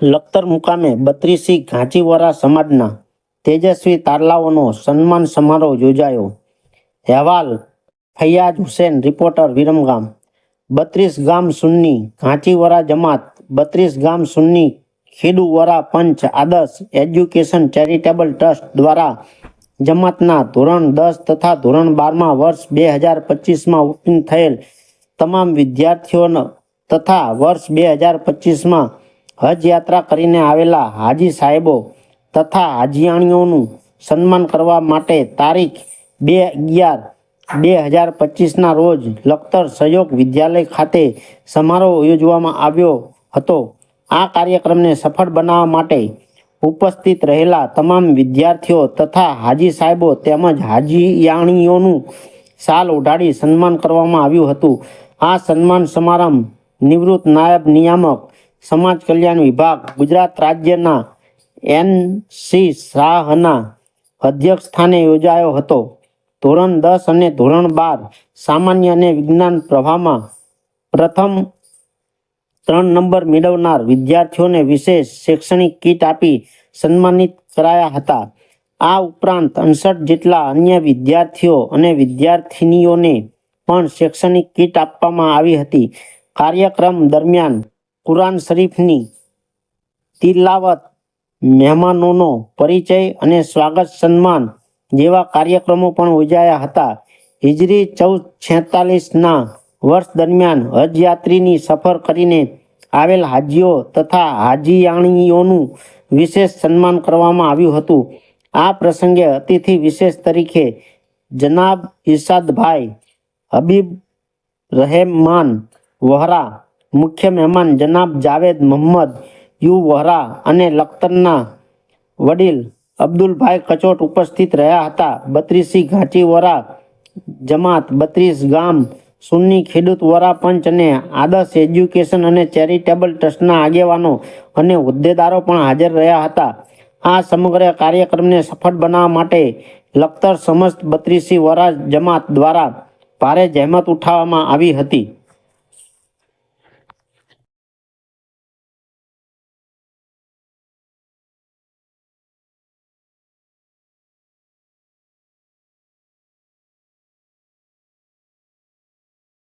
લખતર મુકામે બત્રીસી ઘાંચીવરા સમાજના તેજસ્વી તારલાઓનો સન્માન સમારોહ યોજાયો. અહેવાલ, ફૈયાજ હુસેન, રિપોર્ટર વિરમગામ. બત્રીસ ગામ સુન્ની ઘાંચીવરા જમાત, બત્રીસ ગામ સુન્ની ખેડુવરા પંચ આદર્શ એજ્યુકેશન ચેરિટેબલ ટ્રસ્ટ દ્વારા જમાતના ધોરણ દસ તથા ધોરણ બારમાં વર્ષ બે હજાર પચીસમાં ઉત્તીર્ણ થયેલ તમામ વિદ્યાર્થીઓનો તથા વર્ષ બે હજાર પચીસમાં હજ યાત્રા કરીને આવેલા હાજી સાહેબો તથા હાજીયાણીઓનું સન્માન કરવા માટે તારીખ બે અગિયાર બે હજાર પચીસના રોજ લખતર સહયોગ વિદ્યાલય ખાતે સમારોહ યોજવામાં આવ્યો હતો. આ કાર્યક્રમને સફળ બનાવવા માટે ઉપસ્થિત રહેલા તમામ વિદ્યાર્થીઓ તથા હાજી સાહેબો તેમજ હાજીયાણીઓનું શાલ ઉઢાડી સન્માન કરવામાં આવ્યું હતું. આ સન્માન સમારંભ નિવૃત્ત નાયબ નિયામક સમાજ કલ્યાણ વિભાગ, ગુજરાત રાજ્યના એનસી શાહના અધ્યક્ષ સ્થાને યોજાયો હતો. ધોરણ દસ અને ધોરણ બાર સામાન્ય અને વિજ્ઞાન પ્રવાહમાં પ્રથમ ત્રણ નંબર મેળવનાર વિદ્યાર્થીઓને વિશેષ શૈક્ષણિક કીટ આપી સન્માનિત કરાયા હતા. આ ઉપરાંત અડસઠ જેટલા અન્ય વિદ્યાર્થીઓ અને વિદ્યાર્થિનીઓને પણ શૈક્ષણિક કીટ આપવામાં આવી હતી. કાર્યક્રમ દરમિયાન કુરાન શરીફની તિલાવત, મહેમાનોનો પરિચય અને સ્વાગત સન્માન જેવા કાર્યક્રમો પણ યોજાયા હતા. હિજરી ચૌદ છેતાલીસના વર્ષ દરમિયાન હજયાત્રીની સફર કરીને આવેલ હાજીઓ તથા હાજીયાણીઓનું વિશેષ સન્માન કરવામાં આવ્યું હતું. આ પ્રસંગે અતિથિ વિશેષ તરીકે જનાબ ઇરશાદભાઈ હબીબ રહેમાન વહરા મુખ્ય મહેમાન જનાબ જાવેદ મોહમ્મદ યુ વહરા અને લખતરના વડીલ અબ્દુલભાઈ કચોટ ઉપસ્થિત રહ્યા હતા. બત્રીસી ઘાંચી વરા જમાત, બત્રીસ ગામ, સુન્ની ખેડૂત વરા પંચ અને આદર્શ એજ્યુકેશન અને ચેરિટેબલ ટ્રસ્ટના આગેવાનો અને હોદ્દેદારો પણ હાજર રહ્યા હતા. આ સમગ્ર કાર્યક્રમને સફળ બનાવવા માટે લખતર સમસ્ત બત્રીસી વરા જમાત દ્વારા ભારે જહેમત ઉઠાવવામાં આવી હતી.